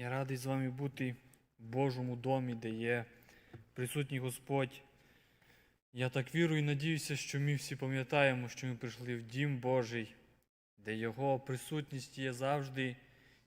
Я радий з вами бути в Божому домі, де є присутній Господь. Я так вірую і надіюся, що ми всі пам'ятаємо, що ми прийшли в Дім Божий, де Його присутність є завжди,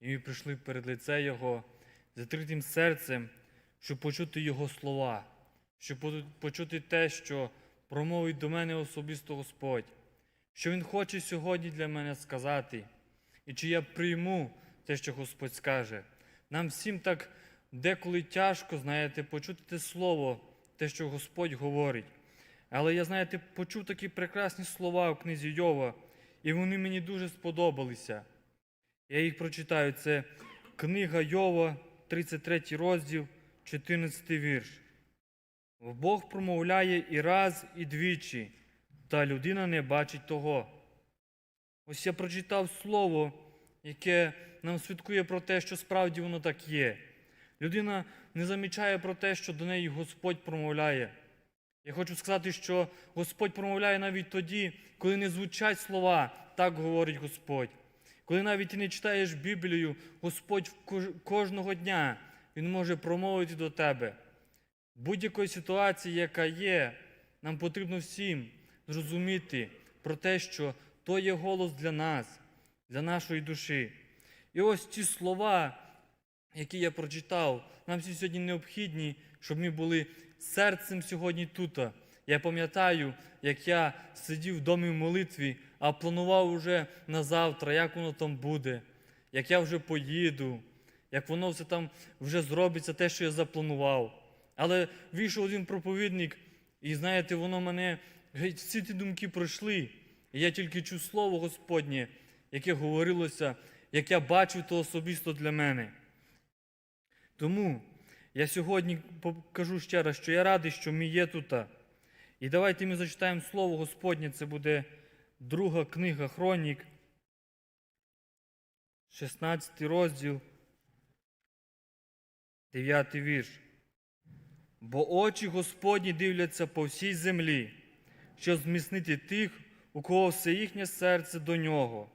і ми прийшли перед лице Його з відкритим серцем, щоб почути Його слова, щоб почути те, що промовить до мене особисто Господь, що Він хоче сьогодні для мене сказати, і чи я прийму те, що Господь скаже. Нам всім так деколи тяжко, знаєте, почути те слово, те, що Господь говорить. Але я, знаєте, почув такі прекрасні слова у книзі Йова, і вони мені дуже сподобалися. Я їх прочитаю. Це книга Йова, 33 розділ, 14 вірш. Бог промовляє і раз, і двічі, та людина не бачить того. Ось я прочитав слово, яке нам свідкує про те, що справді воно так є. Людина не замічає про те, що до неї Господь промовляє. Я хочу сказати, що Господь промовляє навіть тоді, коли не звучать слова, так говорить Господь. Коли навіть ти не читаєш Біблію, Господь кожного дня Він може промовити до тебе. Будь-якої ситуації, яка є, нам потрібно всім зрозуміти про те, що то є голос для нас, для нашої душі. І ось ці слова, які я прочитав, нам сьогодні необхідні, щоб ми були серцем сьогодні тут. Я пам'ятаю, як я сидів в домі в молитві, а планував уже на завтра, як воно там буде, як я вже поїду, як воно все там вже зробиться, те, що я запланував. Але вийшов один проповідник, і знаєте, воно мене всі ті думки пройшли. І я тільки чув слово Господнє, яке говорилося, як я бачив то особисто для мене. Тому я сьогодні покажу ще раз, що я радий, що ми є тут. І давайте ми зачитаємо слово Господнє. Це буде друга книга Хронік, 16 розділ, 9 вірш. Бо очі Господні дивляться по всій землі, щоб зміцнити тих, у кого все їхнє серце до нього.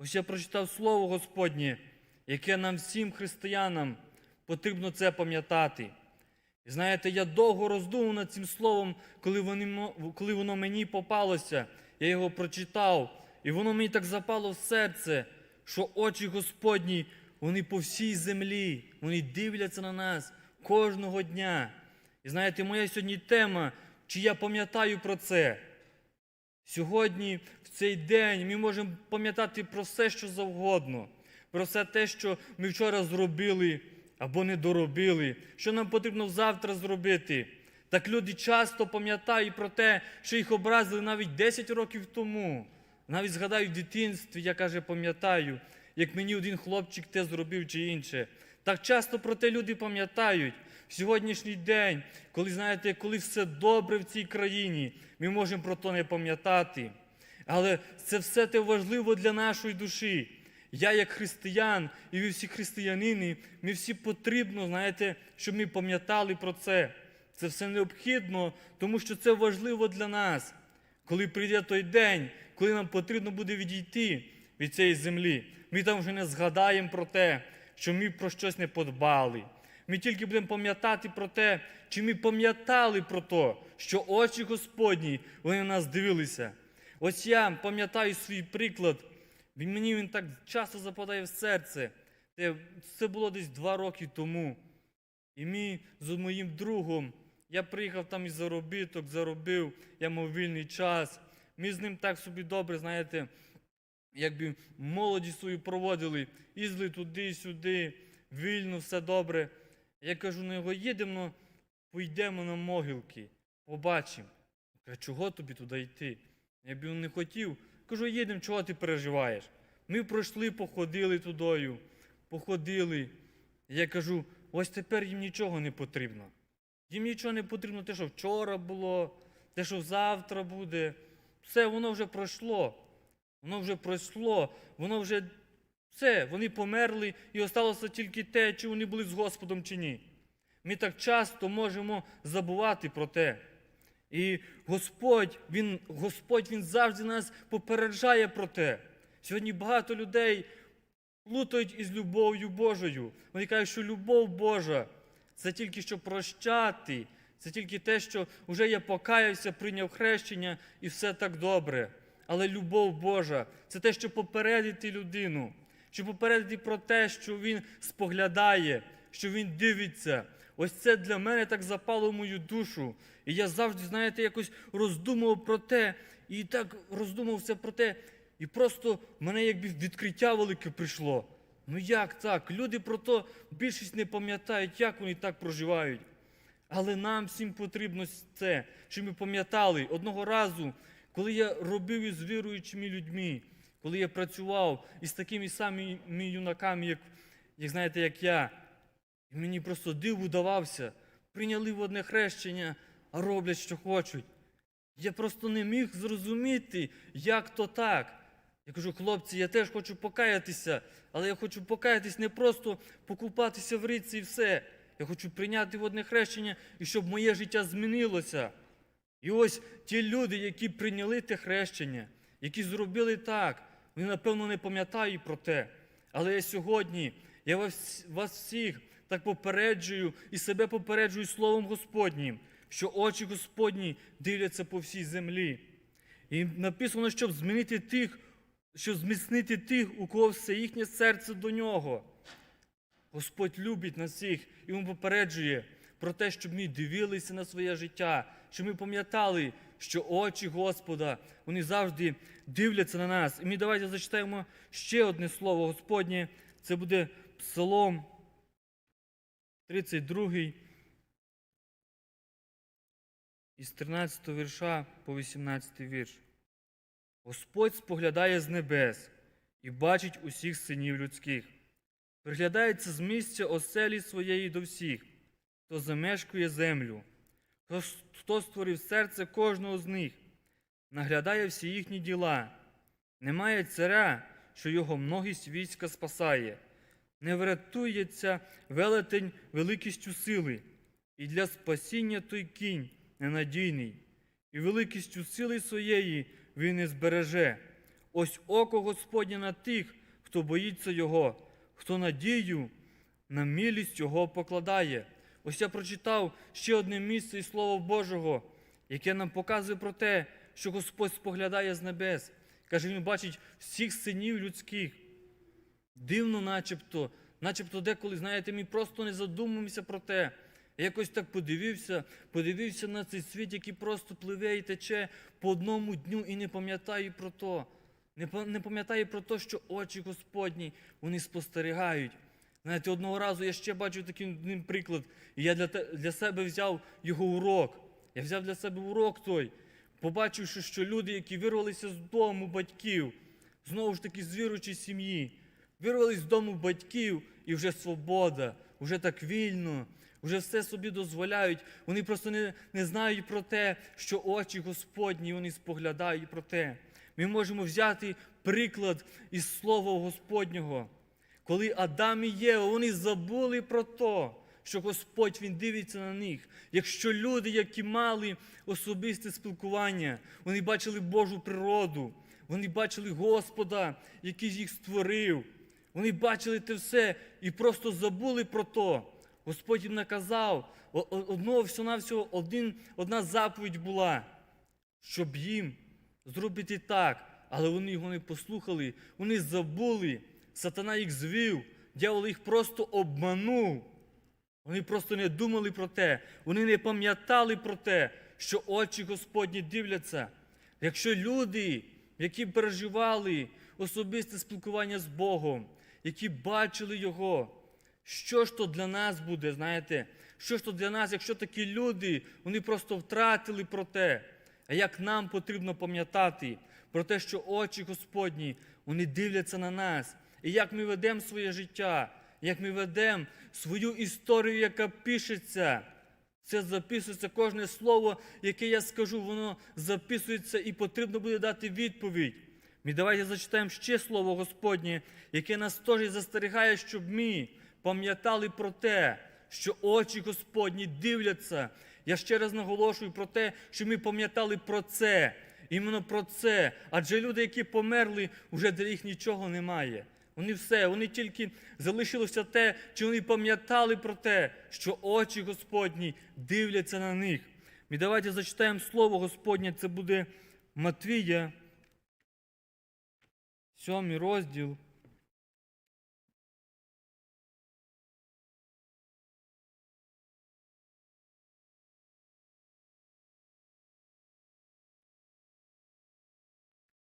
Ось я прочитав слово Господнє, яке нам всім християнам потрібно це пам'ятати. І знаєте, я довго роздумав над цим словом, коли, вони, коли воно мені попалося, я його прочитав, і воно мені так запало в серце, що очі Господні, вони по всій землі, вони дивляться на нас кожного дня. І знаєте, моя сьогодні тема, чи я пам'ятаю про це. Сьогодні, цей день, ми можемо пам'ятати про все, що завгодно, про все те, що ми вчора зробили або не доробили, що нам потрібно завтра зробити. Так люди часто пам'ятають про те, що їх образили навіть 10 років тому. Навіть згадають в дитинстві, я каже, пам'ятаю, як мені один хлопчик те зробив чи інше. Так часто про те люди пам'ятають. В сьогоднішній день, коли знаєте, коли все добре в цій країні, ми можемо про то не пам'ятати. Але це все те важливо для нашої душі. Я, як християн, і ви всі християнини, ми всі потрібно, знаєте, щоб ми пам'ятали про це. Це все необхідно, тому що це важливо для нас. Коли прийде той день, коли нам потрібно буде відійти від цієї землі, ми там вже не згадаємо про те, що ми про щось не подбали. Ми тільки будемо пам'ятати про те, чи ми пам'ятали про те, що очі Господні вони на нас дивилися. Ось я пам'ятаю свій приклад, він мені він так часто западає в серце. Це, було десь два роки тому. І ми з моїм другом, я приїхав там із заробіток, заробив, я мав вільний час. Ми з ним так собі добре, знаєте, якби молодість свою проводили, їздили туди, сюди, вільно, все добре. Я кажу на його, їдемо, поїдемо на могилки, побачимо. Каже, чого тобі туди йти? Я б не хотів. Кажу, їдемо, чого ти переживаєш? Ми пройшли, походили тудою, походили. Я кажу, ось тепер їм нічого не потрібно. Їм нічого не потрібно, те, що вчора було, те, що завтра буде. Все, воно вже пройшло. Воно вже пройшло, воно вже все, вони померли, і осталося тільки те, чи вони були з Господом чи ні. Ми так часто можемо забувати про те. І Господь, Він, Господь, Він завжди нас попереджає про те. Сьогодні багато людей плутають із любов'ю Божою. Вони кажуть, що любов Божа це тільки що прощати, це тільки те, що вже я покаявся, прийняв хрещення і все так добре. Але любов Божа це те, що попередити людину, що попередити про те, що він споглядає, що він дивиться. Ось це для мене так запало в мою душу. І я завжди, знаєте, якось роздумував про те, і так роздумував все про те, і просто мене якби відкриття велике прийшло. Ну як так? Люди про то більшість не пам'ятають, як вони так проживають. Але нам всім потрібно це, щоб ми пам'ятали одного разу, коли я робив із віруючими людьми, коли я працював із такими самими юнаками, як, як знаєте, як я, і мені просто див удавався, прийняли водне хрещення, а роблять, що хочуть. Я просто не міг зрозуміти, як то так. Я кажу, хлопці, я теж хочу покаятися, але я хочу покаятись не просто покупатися в річці і все. Я хочу прийняти водне хрещення і щоб моє життя змінилося. І ось ті люди, які прийняли те хрещення, які зробили так, вони, напевно, не пам'ятають про те. Але я сьогодні, я вас, вас всіх так попереджую і себе попереджую Словом Господнім, що очі Господні дивляться по всій землі. І написано, щоб змінити тих, щоб зміцнити тих, у кого все їхнє серце до нього. Господь любить нас всіх і Він попереджує про те, щоб ми дивилися на своє життя, щоб ми пам'ятали, що очі Господа вони завжди дивляться на нас. І ми давайте зачитаємо ще одне слово Господнє. Це буде Псалом 32 із 13 вірша по 18 вірш. Господь споглядає з небес і бачить усіх синів людських, приглядається з місця оселі своєї до всіх, хто замешкує землю, хто, створив серце кожного з них, наглядає всі їхні діла. Немає царя, що його многість війська спасає, не врятується велетень великістю сили, і для спасіння той кінь ненадійний, і великістю сили своєї він не збереже. Ось око Господнє на тих, хто боїться Його, хто надію на милість Його покладає. Ось я прочитав ще одне місце із Слова Божого, яке нам показує про те, що Господь споглядає з небес. Каже, Він бачить всіх синів людських. Дивно, начебто, начебто деколи, знаєте, ми просто не задумуємося про те. Я якось так подивився, подивився на цей світ, який просто пливе і тече по одному дню і не пам'ятаю про то. Не, пам'ятаю про те, що очі Господні вони спостерігають. Знаєте, одного разу я ще бачу такий приклад, і я для, для себе взяв його урок. Я взяв для себе урок той, побачивши, що люди, які вирвалися з дому батьків, знову ж таки з віруючої сім'ї, вирвались з дому батьків і вже свобода, вже так вільно, вже все собі дозволяють. Вони просто не, не знають про те, що очі Господні, вони споглядають про те. Ми можемо взяти приклад із Слова Господнього. Коли Адам і Єва, вони забули про те, що Господь Він дивиться на них. Якщо люди, які мали особисте спілкування, вони бачили Божу природу, вони бачили Господа, який їх створив. Вони бачили те все і просто забули про то. Господь їм наказав, одного всього-навсього один, одна заповідь була, щоб їм зробити так, але вони його не послухали, вони забули, сатана їх звів, дьявол їх просто обманув. Вони просто не думали про те, вони не пам'ятали про те, що очі Господні дивляться. Якщо люди, які переживали особисте спілкування з Богом, які бачили Його, що ж то для нас буде, знаєте, що ж то для нас, якщо такі люди, вони просто втратили про те, а як нам потрібно пам'ятати про те, що очі Господні, вони дивляться на нас, і як ми ведемо своє життя, як ми ведемо свою історію, яка пишеться. Це записується кожне слово, яке я скажу, воно записується і потрібно буде дати відповідь. Ми давайте зачитаємо ще слово Господнє, яке нас теж застерігає, щоб ми пам'ятали про те, що очі Господні дивляться. Я ще раз наголошую про те, що ми пам'ятали про це, іменно про це. Адже люди, які померли, вже для їх нічого немає. Вони все, вони тільки залишилося те, чи вони пам'ятали про те, що очі Господні дивляться на них. І давайте зачитаємо слово Господнє, це буде Матвія, сьомий розділ.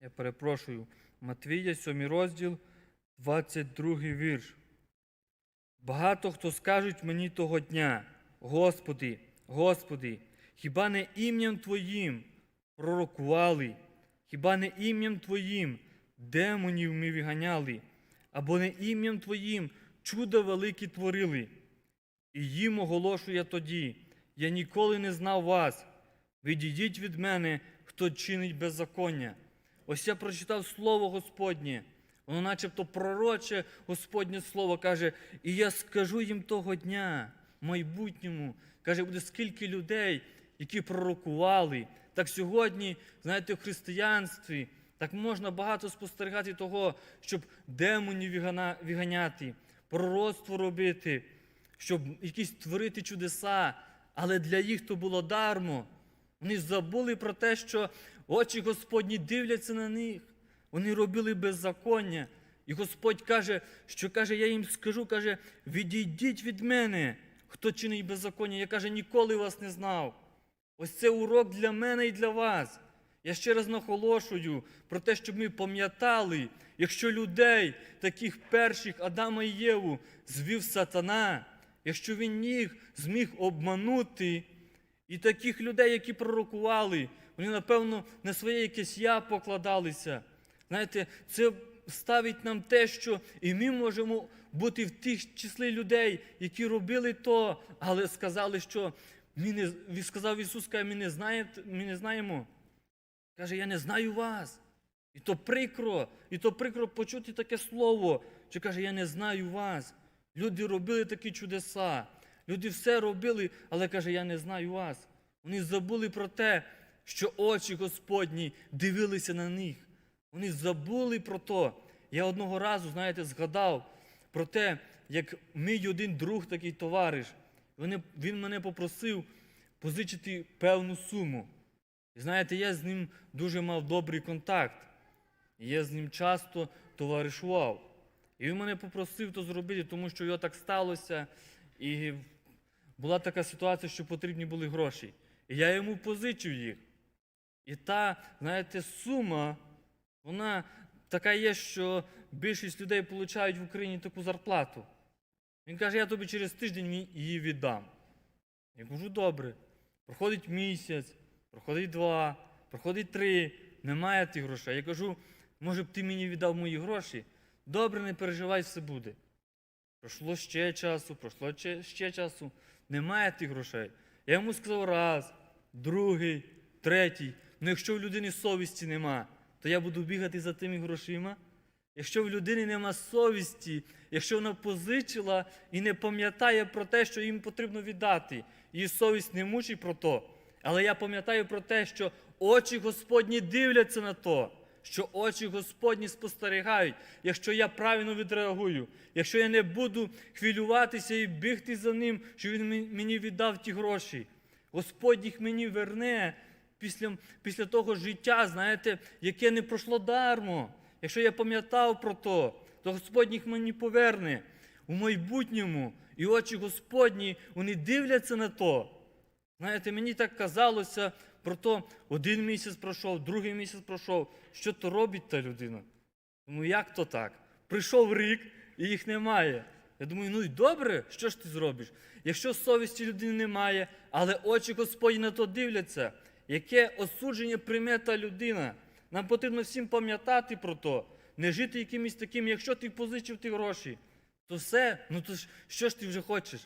Я перепрошую, Матвія, 7 розділ, 22 вірш. Багато хто скажуть мені того дня, Господи, Господи, хіба не ім'ям Твоїм пророкували, хіба не ім'ям Твоїм демонів ми виганяли, або не ім'ям Твоїм чуда великі творили. І їм оголошую я тоді, я ніколи не знав вас. Відійдіть від мене, хто чинить беззаконня. Ось я прочитав слово Господнє, воно начебто пророче Господнє слово каже, і я скажу їм того дня, майбутньому, каже, буде скільки людей, які пророкували. Так сьогодні, знаєте, в християнстві так можна багато спостерігати того, щоб демонів виганяти, пророцтво робити, щоб якісь творити чудеса, але для їх то було дармо. Вони забули про те, що очі Господні дивляться на них. Вони робили беззаконня. І Господь каже, що каже, я їм скажу, каже, відійдіть від мене, хто чинить беззаконня. Я каже, ніколи вас не знав. Ось це урок для мене і для вас. Я ще раз наголошую про те, щоб ми пам'ятали, якщо людей, таких перших Адама і Єву, звів сатана, якщо він їх зміг обманути, і таких людей, які пророкували, вони, напевно, на своє якесь я покладалися. Знаєте, це ставить нам те, що і ми можемо бути в тих числі людей, які робили то, але сказали, що ми не, сказав Ісус, каже, ми не, знаємо. Каже, я не знаю вас. І то прикро, і то прикро почути таке слово, що каже, я не знаю вас. Люди робили такі чудеса, люди все робили, але каже, я не знаю вас. Вони забули про те, що очі Господні дивилися на них. Вони забули про то. Я одного разу, знаєте, згадав про те, як мій один друг, такий товариш, він мене попросив позичити певну суму. І знаєте, я з ним дуже мав добрий контакт. Я з ним часто товаришував. І він мене попросив то зробити, тому що його так сталося. І була така ситуація, що потрібні були гроші. І я йому позичив їх. І та, знаєте, сума, вона така є, що більшість людей отримують в Україні таку зарплату. Він каже, я тобі через тиждень її віддам. Я кажу, добре. Проходить місяць, проходить два, проходить три, немає тих грошей. Я кажу, може б ти мені віддав мої гроші? Добре, не переживай, все буде. Пройшло ще часу, пройшло ще, часу, немає тих грошей. Я йому сказав раз, другий, третій. Ну якщо в людини совісті нема, то я буду бігати за тими грошима. Якщо в людини нема совісті, якщо вона позичила і не пам'ятає про те, що їм потрібно віддати, її совість не мучить про то. Але я пам'ятаю про те, що очі Господні дивляться на то, що очі Господні спостерігають, якщо я правильно відреагую, якщо я не буду хвилюватися і бігти за ним, що він мені віддав ті гроші. Господь їх мені верне після, після того життя, знаєте, яке не пройшло дармо. Якщо я пам'ятав про то, то Господь їх мені поверне у майбутньому. І очі Господні, вони дивляться на то. Знаєте, мені так казалося про то, один місяць пройшов, другий місяць пройшов. Що то робить та людина? Тому як то так? Прийшов рік і їх немає. Я думаю, ну і добре, що ж ти зробиш? Якщо совісті людини немає, але очі Господні на то дивляться, яке осудження прийме та людина? Нам потрібно всім пам'ятати про то, не жити якимось таким, якщо ти позичив ті гроші, то все, ну то ж, що ж ти вже хочеш?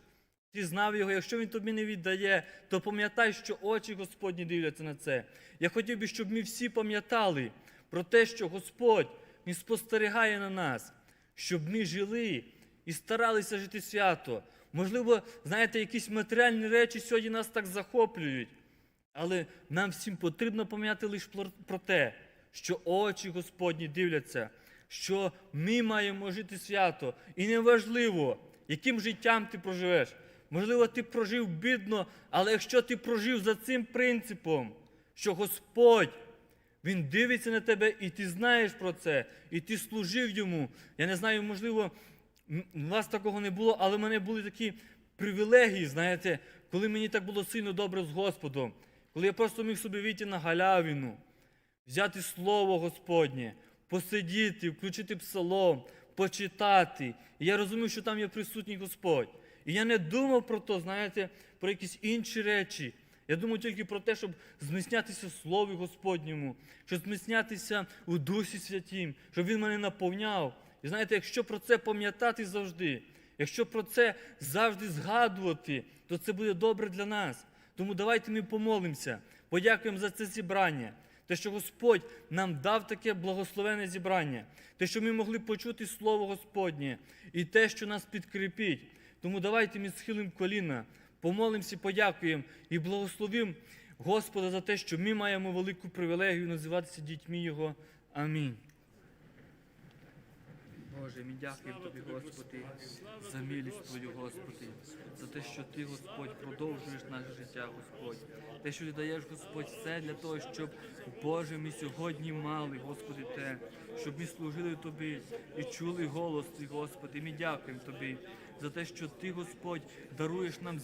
Ти знав його, якщо він тобі не віддає, то пам'ятай, що очі Господні дивляться на це. Я хотів би, щоб ми всі пам'ятали про те, що Господь Він спостерігає на нас, щоб ми жили і старалися жити свято. Можливо, знаєте, якісь матеріальні речі сьогодні нас так захоплюють. Але нам всім потрібно пам'ятати лише про- те, що очі Господні дивляться, що ми маємо жити свято. І неважливо, яким життям ти проживеш. Можливо, ти прожив бідно, але якщо ти прожив за цим принципом, що Господь він дивиться на тебе, і ти знаєш про це, і ти служив йому. Я не знаю, можливо, у вас такого не було, але в мене були такі привілегії, знаєте, коли мені так було сильно добре з Господом, коли я просто міг собі вийти на галявину, взяти Слово Господнє, посидіти, включити псалом, почитати. І я розумів, що там є присутній Господь. І я не думав про то, знаєте, про якісь інші речі. Я думав тільки про те, щоб зміцнятися в Слові Господньому, щоб зміцнятися у Дусі Святім, щоб Він мене наповняв. І знаєте, якщо про це пам'ятати завжди, якщо про це завжди згадувати, то це буде добре для нас. Тому давайте ми помолимося, подякуємо за це зібрання. Те, що Господь нам дав таке благословенне зібрання, те, що ми могли почути Слово Господнє, і те, що нас підкріпить. Тому давайте ми схилимо коліна, помолимося, подякуємо і благословимо Господа за те, що ми маємо велику привілегію називатися дітьми Його. Амінь. Боже, ми дякуємо Тобі, Господи, за милість Твою, Господи, за те, що Ти, Господь, продовжуєш наше життя, Господь. Те, що ти даєш, Господь, все для того, щоб, Боже, ми сьогодні мали, Господи, те, щоб ми служили Тобі і чули голос Твій, Господи. Ми дякуємо Тобі за те, що Ти, Господь, даруєш нам